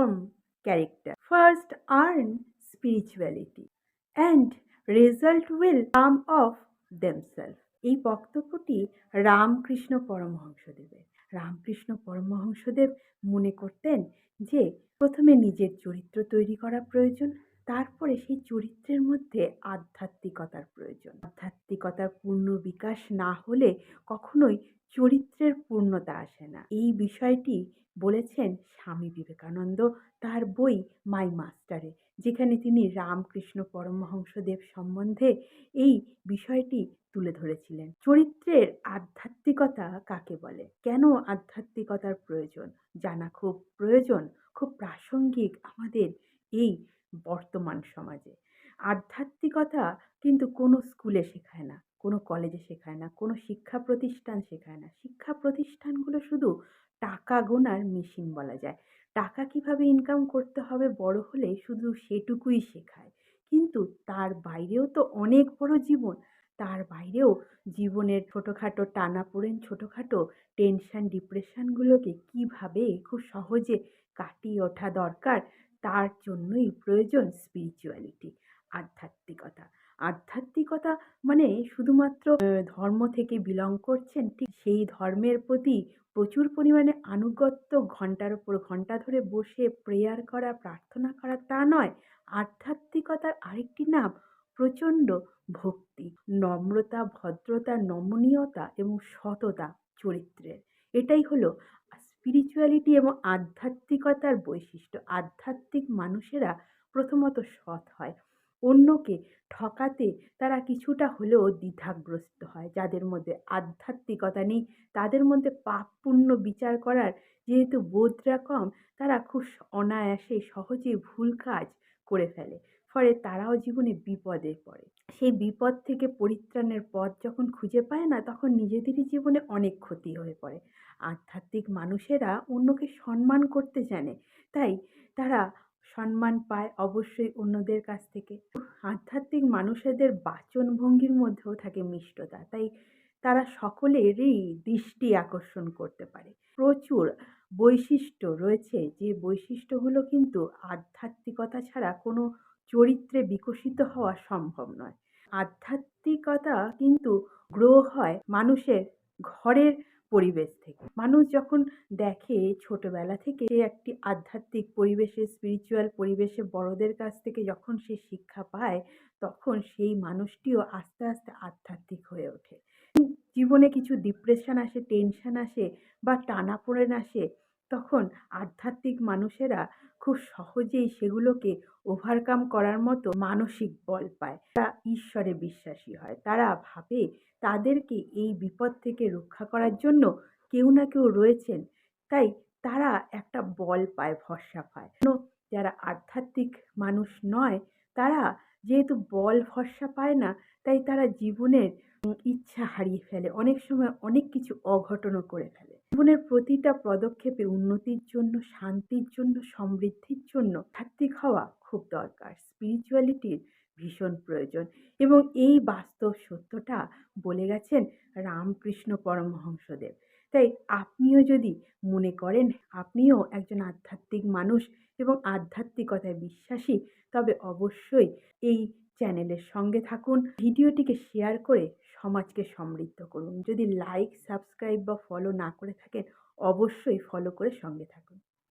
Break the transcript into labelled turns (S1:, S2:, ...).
S1: form character. First, earn spirituality, and result will come of themselves. এই বক্তব্যটি রামকৃষ্ণ পরমহংসদেবের রামকৃষ্ণ পরমহংসদেব মনে করতেন যে প্রথমে নিজের চরিত্র তৈরি করা প্রয়োজন তারপরে সেই চরিত্রের মধ্যে আধ্যাত্মিকতার প্রয়োজন। আধ্যাত্মিকতার পূর্ণ বিকাশ না হলে কখনোই চরিত্রের পূর্ণতা আসে না। এই বিষয়টি বলেছেন স্বামী বিবেকানন্দ তার বই মাই মাস্টারে, যেখানে তিনি রামকৃষ্ণ পরমহংসদেব সম্বন্ধে এই বিষয়টি তুলে ধরেছিলেন। চরিত্রের আধ্যাত্মিকতা কাকে বলে? কেন আধ্যাত্মিকতার প্রয়োজন? জানা খুব প্রয়োজন, খুব প্রাসঙ্গিক আমাদের এই বর্তমান সমাজে। আধ্যাত্মিকতা কিন্তু কোনো স্কুলে শেখায় না, কোনো কলেজে শেখায় না, কোনো শিক্ষা প্রতিষ্ঠান শেখায় না। শিক্ষা প্রতিষ্ঠানগুলো শুধু টাকা গোনার মেশিন বলা যায়। টাকা কীভাবে ইনকাম করতে হবে বড় হলে শুধু সেটুকুই শেখায়। কিন্তু তার বাইরেও তো অনেক বড় জীবন। তার বাইরেও জীবনের ছোটোখাটো টানাপোড়েন, ছোটোখাটো টেনশন ডিপ্রেশনগুলোকে কীভাবে খুব সহজে কাটিয়ে ওঠা দরকার তার জন্যই প্রয়োজন স্পিরিচুয়ালিটি আধ্যাত্মিকতা। আধ্যাত্মিকতা মানে শুধুমাত্র ধর্ম থেকে বিলং করছেন, ঠিক সেই ধর্মের প্রতি প্রচুর পরিমাণে আনুগত্য ঘণ্টার উপর ঘণ্টা ধরে বসে প্রেয়ার করা, প্রার্থনা করা, তা নয়। আধ্যাত্মিকতার আরেকটি নাম প্রচণ্ড ভক্তি, নম্রতা, ভদ্রতা, নমনীয়তা এবং সততা চরিত্রের। এটাই হলো স্পিরিচুয়ালিটি এবং আধ্যাত্মিকতার বৈশিষ্ট্য। আধ্যাত্মিক মানুষেরা প্রথমত সৎ হয়। অন্যকে ঠকাতে তারা কিছুটা হলেও দ্বিধাগ্রস্ত হয়। যাদের মধ্যে আধ্যাত্মিকতা নেই, তাদের মধ্যে পাপ বিচার করার যেহেতু বোধরা কম, তারা খুব অনায়াসে সহজে ভুল কাজ করে ফেলে। ফলে তারাও জীবনে বিপদে পড়ে। সেই বিপদ থেকে পরিত্রাণের পথ যখন খুঁজে পায় না, তখন নিজেদেরই জীবনে অনেক ক্ষতি হয়ে পড়ে। আধ্যাত্মিক মানুষেরা অন্যকে সম্মান করতে জানে, তাই তারা সম্মান পায় অবশ্যই অন্যদের কাছ থেকে। আধ্যাত্মিক মানুষেদের বাচনভঙ্গির মধ্যেও থাকে মিষ্টতা, তাই তারা সকলেরই দৃষ্টি আকর্ষণ করতে পারে। প্রচুর বৈশিষ্ট্য রয়েছে, যে বৈশিষ্ট্যগুলো কিন্তু আধ্যাত্মিকতা ছাড়া কোনো চরিত্রে বিকশিত হওয়া সম্ভব নয়। আধ্যাত্মিকতা কিন্তু গ্রো হয় মানুষের ঘরের পরিবেশ থেকে। মানুষ যখন দেখে ছোটবেলা থেকে একটি আধ্যাত্মিক পরিবেশে স্পিরিচুয়াল পরিবেশে বড়দের কাছ থেকে যখন সে শিক্ষা পায়, তখন সেই মানুষটিও আস্তে আস্তে আধ্যাত্মিক হয়ে ওঠে। জীবনে কিছু ডিপ্রেশন আসে টেনশন আসে বা টানাপোড়েন আসে তখন আধ্যাত্মিক মানুষেরা খুব সহজেই সেগুলোকে ওভারকাম করার মতো মানসিক বল পায়। তারা ঈশ্বরে বিশ্বাসী হয়। তারা ভাবে তাদেরকে এই বিপদ থেকে রক্ষা করার জন্য কেউ না কেউ রয়েছেন। তাই তারা একটা বল পায়, ভরসা পায়। যারা আধ্যাত্মিক মানুষ নয়, তারা যেহেতু বল ভরসা পায় না, তাই তারা জীবনের ইচ্ছা হারিয়ে ফেলে। অনেক সময় অনেক কিছু অঘটনও করে ফেলে। জীবনের প্রতিটা পদক্ষেপে উন্নতির জন্য, শান্তির জন্য, সমৃদ্ধির জন্য আধ্যাত্মিক হওয়া খুব দরকার। স্পিরিচুয়ালিটির ভীষণ প্রয়োজন। এবং এই বাস্তব সত্যটা বলে গেছেন রামকৃষ্ণ পরমহংসদেব। তাই আপনিও যদি মনে করেন আপনিও একজন আধ্যাত্মিক মানুষ এবং আধ্যাত্মিকতায় বিশ্বাসী, তবে অবশ্যই এই চ্যানেলের সঙ্গে থাকুন। ভিডিওটিকে শেয়ার করে সমাজকে সমৃদ্ধ করুন। যদি লাইক, সাবস্ক্রাইব বা ফলো না করে থাকেন, অবশ্যই ফলো করে সঙ্গে থাকুন।